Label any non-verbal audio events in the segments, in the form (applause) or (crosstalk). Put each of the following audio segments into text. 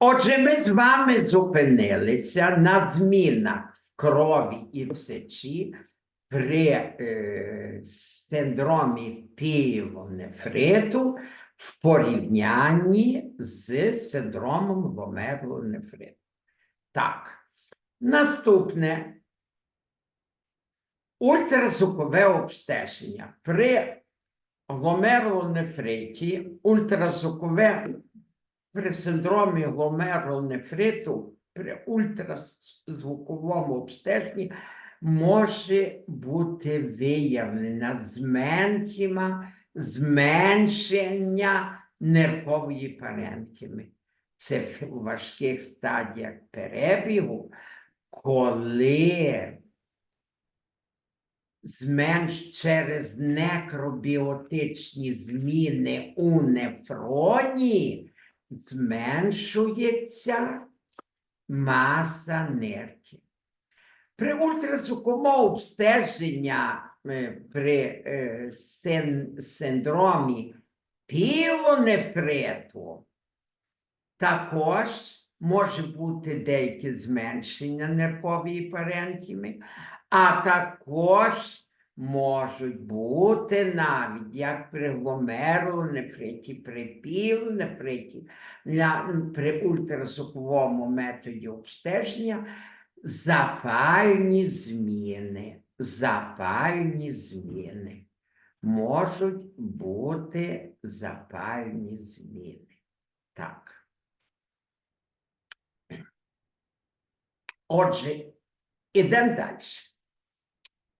Отже, ми з вами зупинилися на змінах крові і сечі при е, синдромі піелонефриту в порівнянні з синдромом гломерулонефриту. Так, наступне ультразвукове обстеження. При гломерулонефриті ультразвукове при синдромі гломерулонефриту при ультразвуковому обстеженні може бути виявлена зменшення, зменшення ниркової паренхіми. Це в важких стадіях перебігу, коли зменш через некробіотичні зміни у нефроні зменшується маса нирки. При ультразвуковому обстеження е, при е, син- синдромі пілонефриту також може бути деяке зменшення ниркової паренхіми, а також можуть бути навіть як при гломерулонефриті, при пілонефриті, на- при ультразвуковому методі обстеження запальні зміни. Запальні зміни. Можуть бути запальні зміни. Так. Отже, ідемо далі.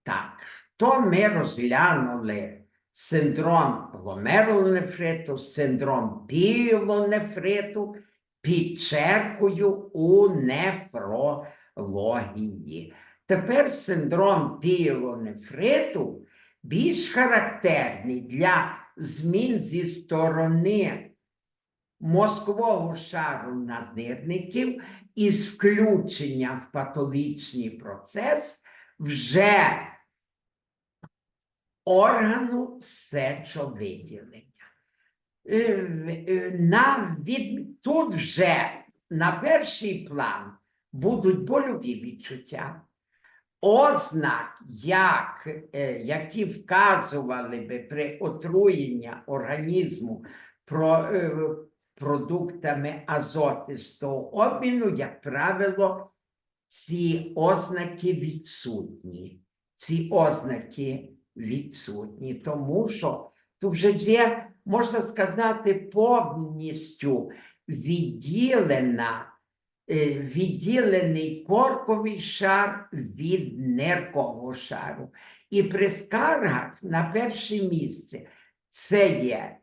Так, то ми розглянули синдром гломерулонефриту, синдром пілонефриту під черкою у нефрології. Тепер синдром пілонефриту більш характерний для змін зі сторони мозкового шару наднирників із включенням в патологічний процес вже органу сечовиділення. На від... Тут вже на перший план будуть больові відчуття, ознак, як, е, які вказували би при отруєнні організму про, е, продуктами азотистого обміну, як правило, ці ознаки відсутні. Ці ознаки відсутні, тому що тут вже є, можна сказати, повністю відділена, е, відділений корковий шар від ниркового шару. І при скаргах на перше місце це є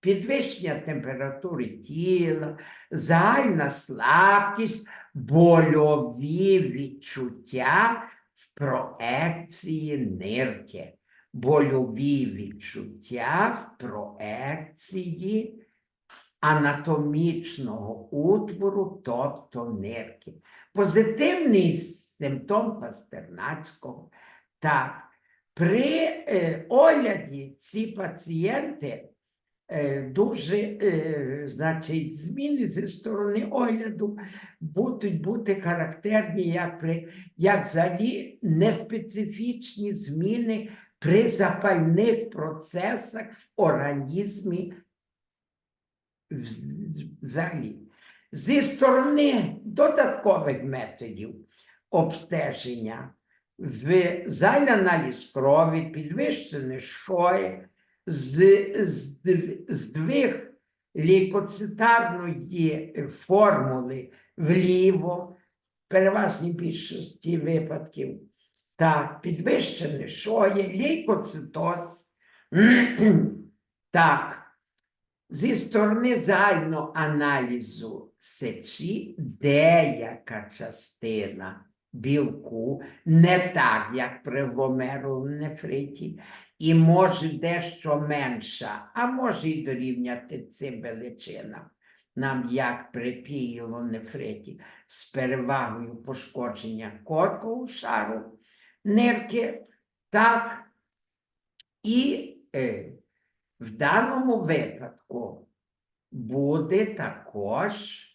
підвищення температури тіла, загальна слабкість, больові відчуття в проекції нирки. Больові відчуття в проекції анатомічного утвору, тобто нирки. Позитивний симптом пастернацького. Так, при е, огляді ці пацієнти е, дуже, е, значить, зміни зі сторони огляду будуть бути характерні як при як взагалі неспецифічні зміни при запальних процесах в організмі взагалі. Зі сторони додаткових методів обстеження, в зальний аналіз крові, підвищене шої, здвиг лейкоцитарної формули вліво, в переважній більшості випадків. Так, підвищене шоє, лейкоцитоз. (clears throat) Так, зі сторони загального аналізу сечі деяка частина білку не так, як при гломерулонефриті, і може дещо менша, а може й дорівняти цим величинам. Нам як при піелонефриті з перевагою пошкодження коркового шару нирки, так і е, в даному випадку буде також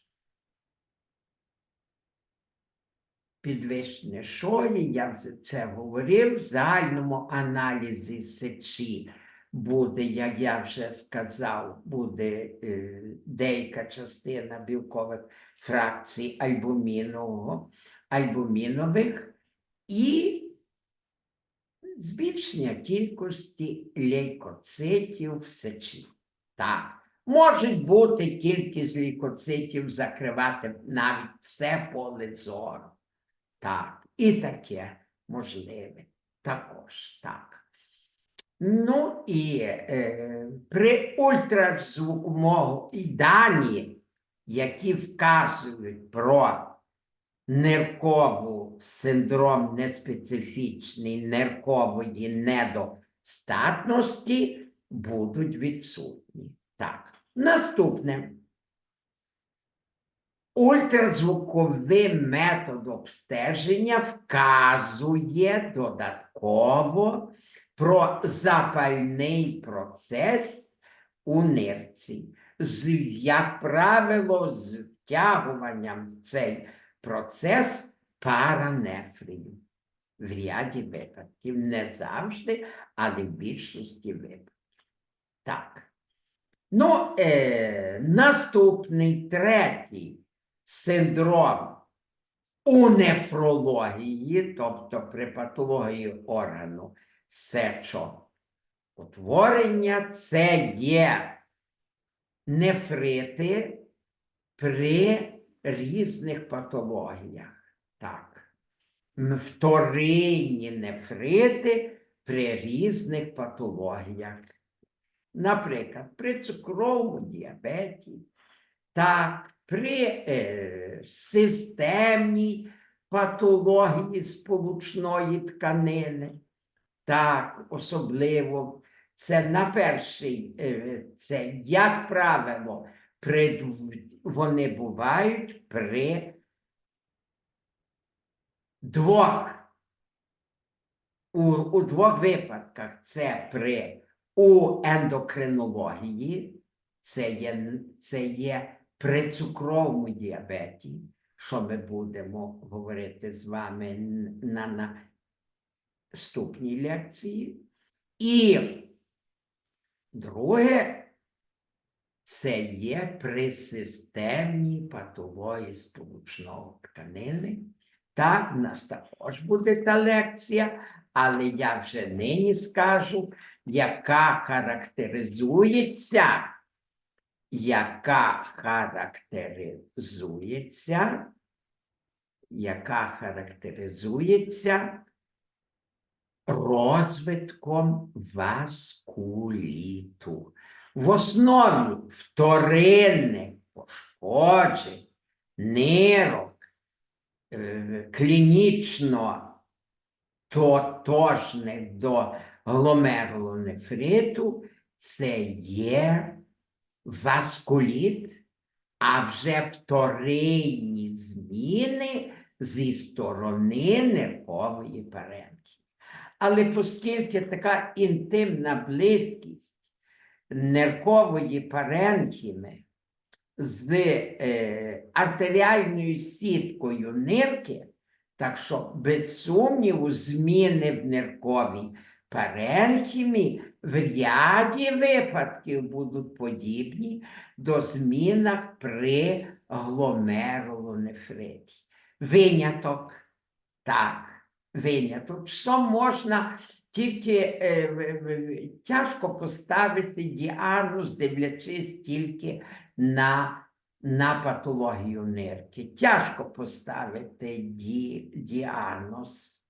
підвищення. Шої, я це говорив, в загальному аналізі сечі буде, як я вже сказав, буде е, деяка частина білкових фракцій альбумінового, альбумінових і збільшення кількості лейкоцитів в сечі. Так, може бути кількість лейкоцитів закривати навіть все поле зору. Так, і таке можливе також так. Ну і е, при ультразвуку і дані, які вказують про ниркову синдром неспецифічний ниркової недостатності, будуть відсутні. Так, наступне. Ультразвуковий метод обстеження вказує додатково про запальний процес у нирці, з, як правило, з втягуванням цей процес паранефрію. В ряді випадків, не завжди, але в більшості випадків. Так. Ну, е, наступний третій синдром у нефрології, тобто при патології органу сечоутворення, це є нефрити при різних патологіях. Так. Вторинні нефрити при різних патологіях. Наприклад, при цукровому діабеті, так, при е, системній патології сполучної тканини, так, особливо це на перший, е, це, як правило, при, вони бувають при двох. У, у двох випадках це при у ендокринології, це є, це є при цукровому діабеті, що ми будемо говорити з вами на наступній лекції. І друге, це є при системній патології сполучного тканини. Так, в нас також буде та лекція, але я вже нині скажу, яка характеризується, яка характеризується, яка характеризується розвитком васкуліту. В основі вторинних пошкоджень нирок клінічно тотожних до гломерулонефриту, це є васкуліт, а вже вторинні зміни зі сторони ниркової паренхії. Але оскільки така інтимна близькість ниркової паренхіми з е, артеріальною сіткою нирки, так що, без сумніву, зміни в нирковій паренхімі в ряді випадків будуть подібні до змінах при гломерулонефриті. Виняток, так, виняток, що можна тільки е, тяжко поставити діагноз, дивлячись тільки на на патологію нирки. Тяжко поставити ді, діагноз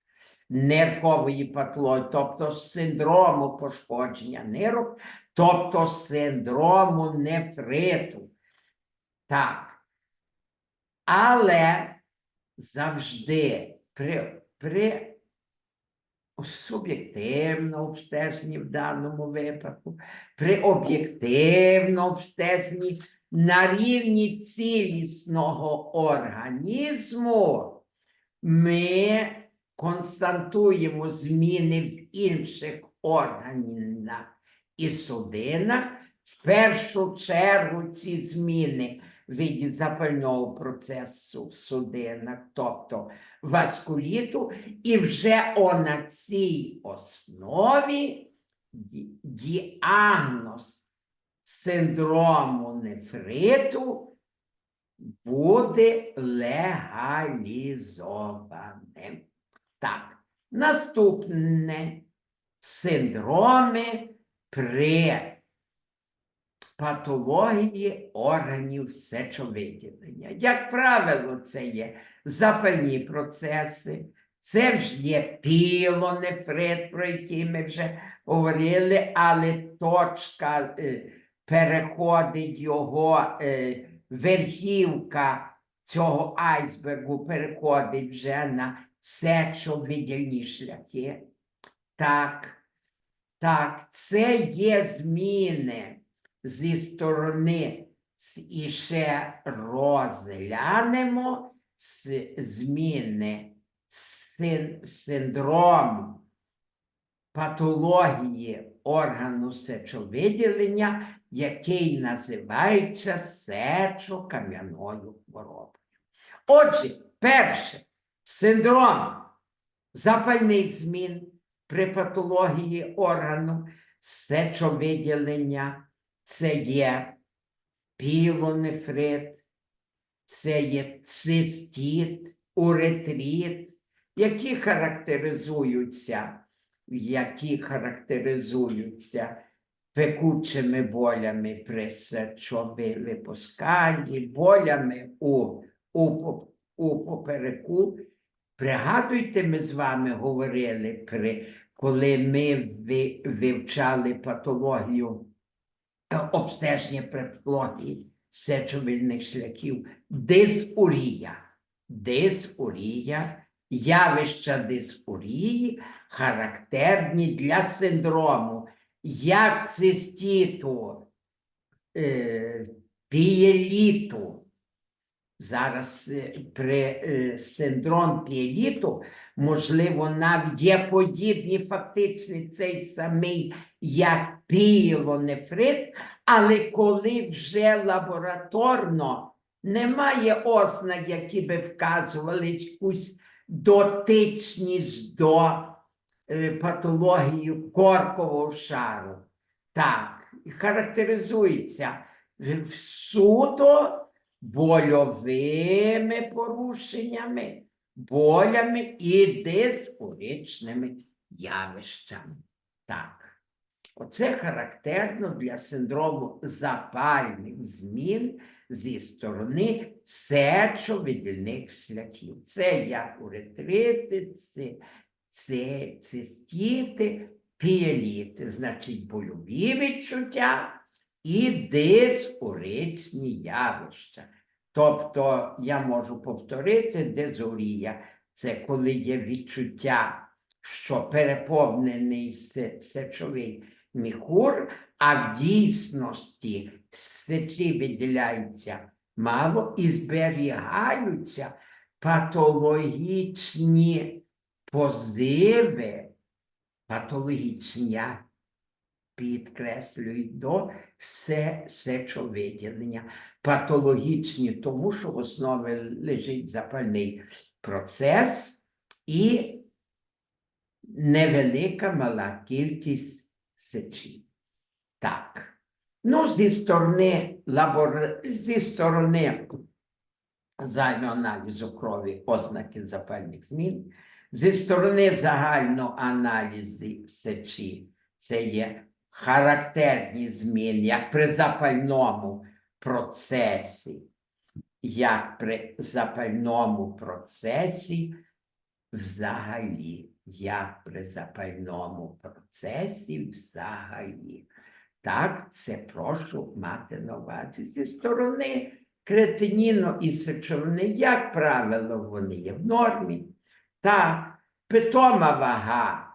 ниркової патології, тобто синдрому пошкодження нирок, тобто синдрому нефриту. Так. Але завжди при, при суб'єктивному обстеженні в даному випадку, при об'єктивному обстеженні на рівні цілісного організму ми констатуємо зміни в інших органах і судинах. В першу чергу ці зміни виді запального процесу в судинах, тобто васкуліту, і вже о на цій основі ді- діагноз синдрому нефриту буде легалізованим. Так, наступне синдроми при патології органів сечовиділення. Як правило, це є запальні процеси, це ж є пілонефрит, про який ми вже говорили, але точка е, переходить його е, верхівка цього айсбергу переходить вже на сечовидільні шляхи. Так, так, це є зміни зі сторони і ще розглянемо зміни син, синдрому патології органу сечовиділення, який називається сечокам'яною хворобою. Отже, перше, синдром запальних змін при патології органу сечовиділення це є пілонефрит, це є цистіт, уретрит, які характеризуються, які характеризуються пекучими болями при сечовипусканні, болями у, у, у попереку. Пригадуйте, ми з вами говорили, при, коли ми ви- вивчали патологію е, обстеження патології сечовильних шляхів, дисурія. Дисурія, явища дисурії характерні для синдрому, як цистіту, е, пієліту. Зараз е, при е, синдром пієліту, можливо, навіть є подібні фактично цей самий як піелонефрит, але коли вже лабораторно немає ознак, які би вказували якусь дотичність до е, патології коркового шару. Так, характеризується суто больовими порушеннями, болями і дисфоричними явищами. Так. Оце характерно для синдрому запальних змін зі сторони сечовидільних шляхів. Це як уретрити, це, це цистіти, піеліти, значить больові відчуття і дисфоричні явища. Тобто я можу повторити дезорія. Це коли є відчуття, що переповнений се- сечовий міхур, а в дійсності сечі виділяється мало і зберігаються патологічні позиви, патологічні, я підкреслюю, до се- сечовиділення. Патологічні, тому що в основі лежить запальний процес і невелика мала кількість сечі. Так. Ну, зі сторони лабора... зі сторони загального аналізу крові ознаки запальних змін, зі сторони загального аналізу сечі, це є характерні зміни, як при запальному процесі, як при запальному процесі взагалі, як при запальному процесі взагалі. Так, це прошу мати на увазі зі сторони кретиніну і сечовини, як правило, вони є в нормі. Так, питома вага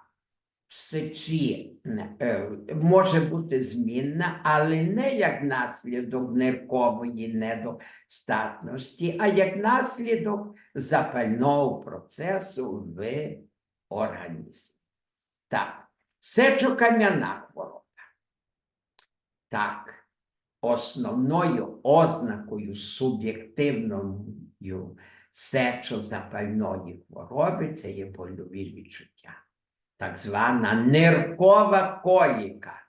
сечі е, може бути змінна, але не як наслідок ниркової недостатності, а як наслідок запального процесу в організмі. Так, сечокам'яна хвороба. Так, основною ознакою суб'єктивною сечозапальної хвороби це є больові відчуття. Так звана ниркова коліка.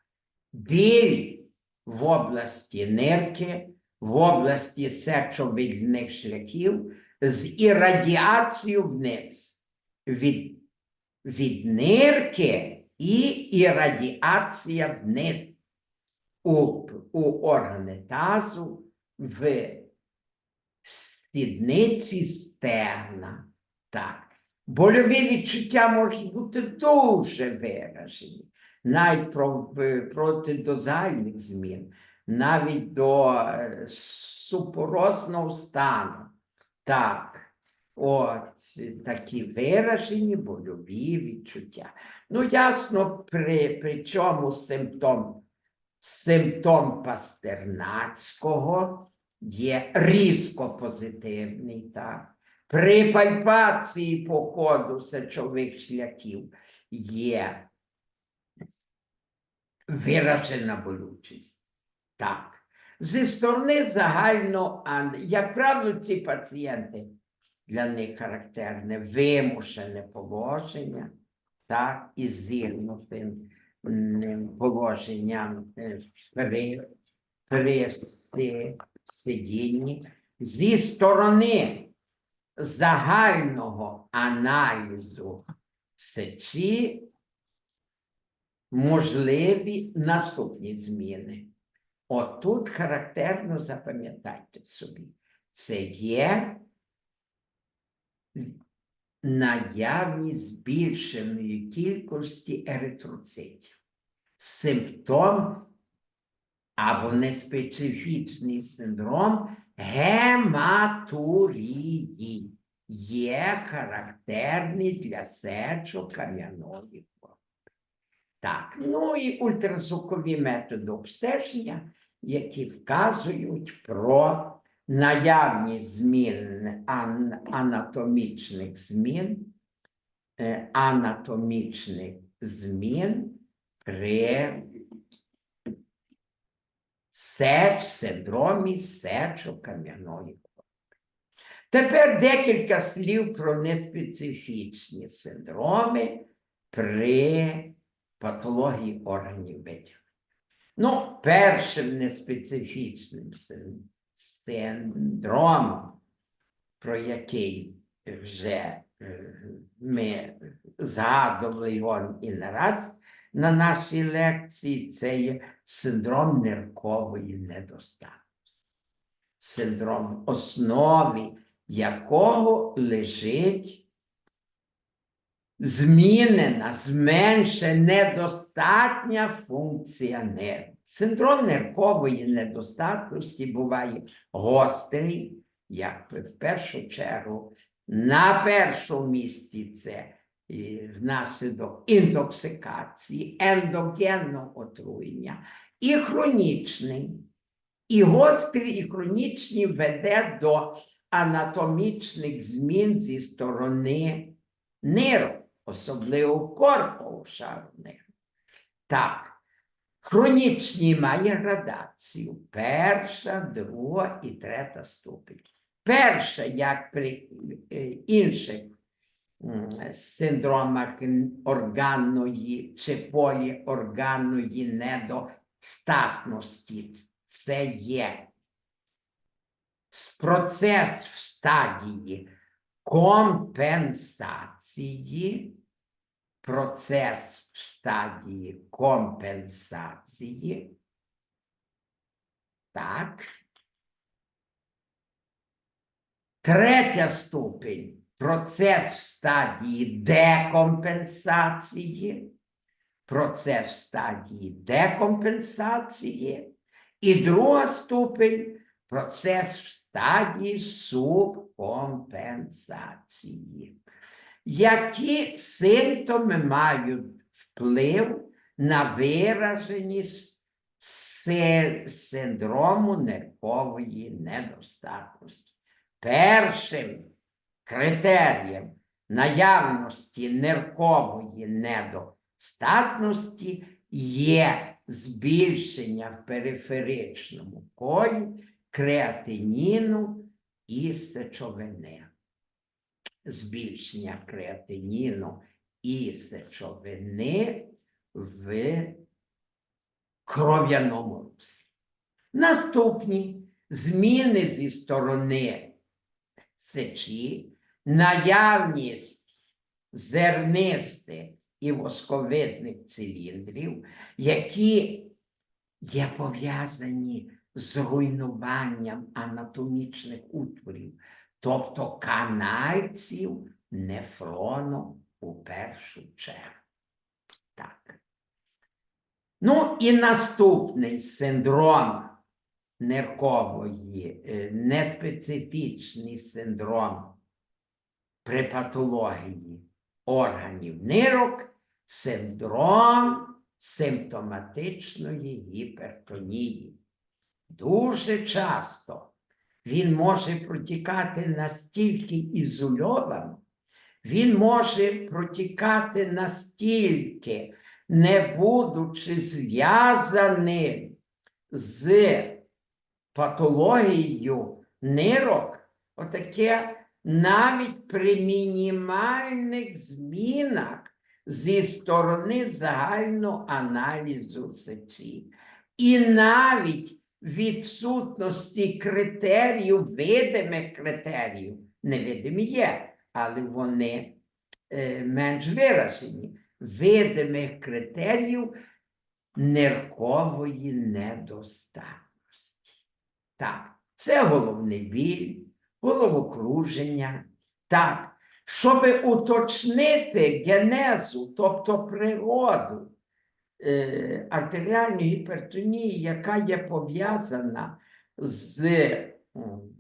Біль в області нирки, в області сечовидних шляхів з ірадіацією вниз. Від, від нирки і ірадіація вниз у, у органи тазу, в спідниці стегна. Так. Больові відчуття можуть бути дуже виражені, навіть в- проти дозальних змін, навіть до е, супорозного стану. Так, от такі виражені больові відчуття. Ну, ясно, при, при чому симптом, симптом пастернацького є різко позитивний, так. При пальпації походу сечових шляхів є виражена болючість. Так. Зі сторони загально, як правило, ці пацієнти для них характерне вимушене положення, так, і зігнутим положенням е, при, при си- сидінні. Зі сторони загального аналізу сечі можливі наступні зміни. Отут характерно запам'ятайте собі, це є наявність збільшеної кількості еритроцитів. Симптом або неспецифічний синдром гематурії є характерний для сечокам'яної хвороби. Так, ну і ультразвукові методи обстеження, які вказують про наявність змін ан- анатомічних змін, е, анатомічних змін при сеч, синдромі хвороби. Тепер декілька слів про неспецифічні синдроми при патології органів виділення. Ну, першим неспецифічним синдромом, про який вже е, ми згадували його і не раз на нашій лекції, це є синдром ниркової недостатності. Синдром, в основі якого лежить змінена, зменшена, недостатня функція нервів. Синдром ниркової недостатності буває гострий, як в першу чергу, на першому місці це внаслідок інтоксикації, ендогенного отруєння і хронічний. І гострий, і хронічний веде до анатомічних змін зі сторони нирок, особливо коркового шару. Так, хронічні має градацію. Перша, друга і третя ступінь. Перша, як при е, інших синдромах органної чи поліорганної недостатності, це є процес в стадії компенсації, процес в стадії компенсації. Так. Третя ступінь процес в стадії декомпенсації, процес в стадії декомпенсації, і друга ступінь процес в стадії субкомпенсації. Які симптоми мають вплив на вираженість синдрому нервової недостатності? Першим критерієм наявності ниркової недостатності є збільшення в периферичному колі креатиніну і сечовини. Збільшення креатиніну і сечовини в кров'яному русі. Наступні зміни зі сторони сечі, наявність зернистих і восковидних циліндрів, які є пов'язані з руйнуванням анатомічних утворів, тобто канальців нефрону у першу чергу. Так. Ну і наступний синдром ниркової, е, неспецифічний синдром при патології органів нирок, синдром симптоматичної гіпертонії. Дуже часто він може протікати настільки ізольовано, він може протікати настільки, не будучи зв'язаним з патологією нирок, отаке навіть при мінімальних змінах зі сторони загального аналізу сечі. І навіть відсутності критеріїв, видимих критеріїв, невидимі є, але вони е, менш виражені, видимих критеріїв ниркової недостатності. Так, це головний біль, головокруження. Так, щоб уточнити генезу, тобто природу е, артеріальної гіпертонії, яка є пов'язана з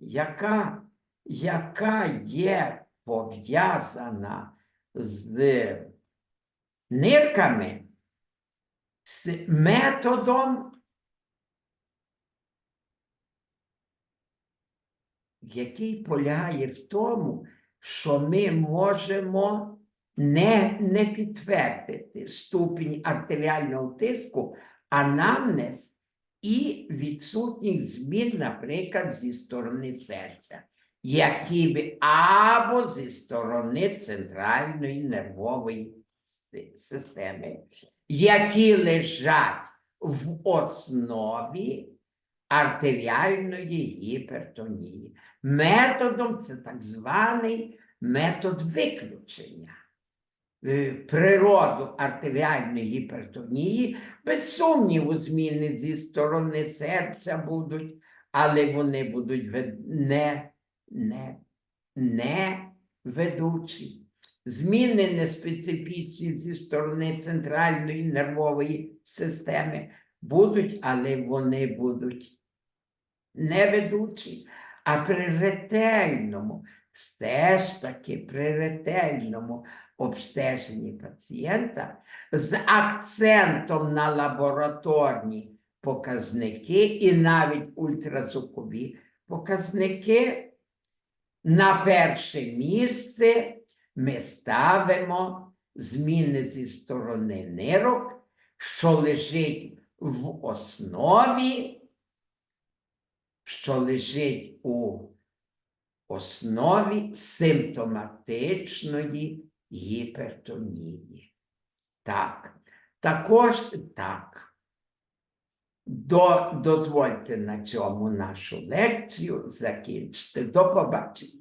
яка, яка є пов'язана з нирками, з методом, який полягає в тому, що ми можемо не, не підтвердити ступінь артеріального тиску, анамнез і відсутніх змін, наприклад, зі сторони серця, які б або зі сторони центральної нервової системи, які лежать в основі артеріальної гіпертонії. Методом це так званий метод виключення. Е, Природу артеріальної гіпертонії, без сумніву, зміни зі сторони серця будуть, але вони будуть не, не, не ведучі. Зміни неспецифічні зі сторони центральної нервової системи будуть, але вони будуть не ведучі. А при ретельному, все ж таки при ретельному обстеженні пацієнта з акцентом на лабораторні показники і навіть ультразвукові показники, на перше місце ми ставимо зміни зі сторони нирок, що лежить в основі що лежить у основі симптоматичної гіпертонії. Так, також так. До, дозвольте на цьому нашу лекцію закінчити. До побачення.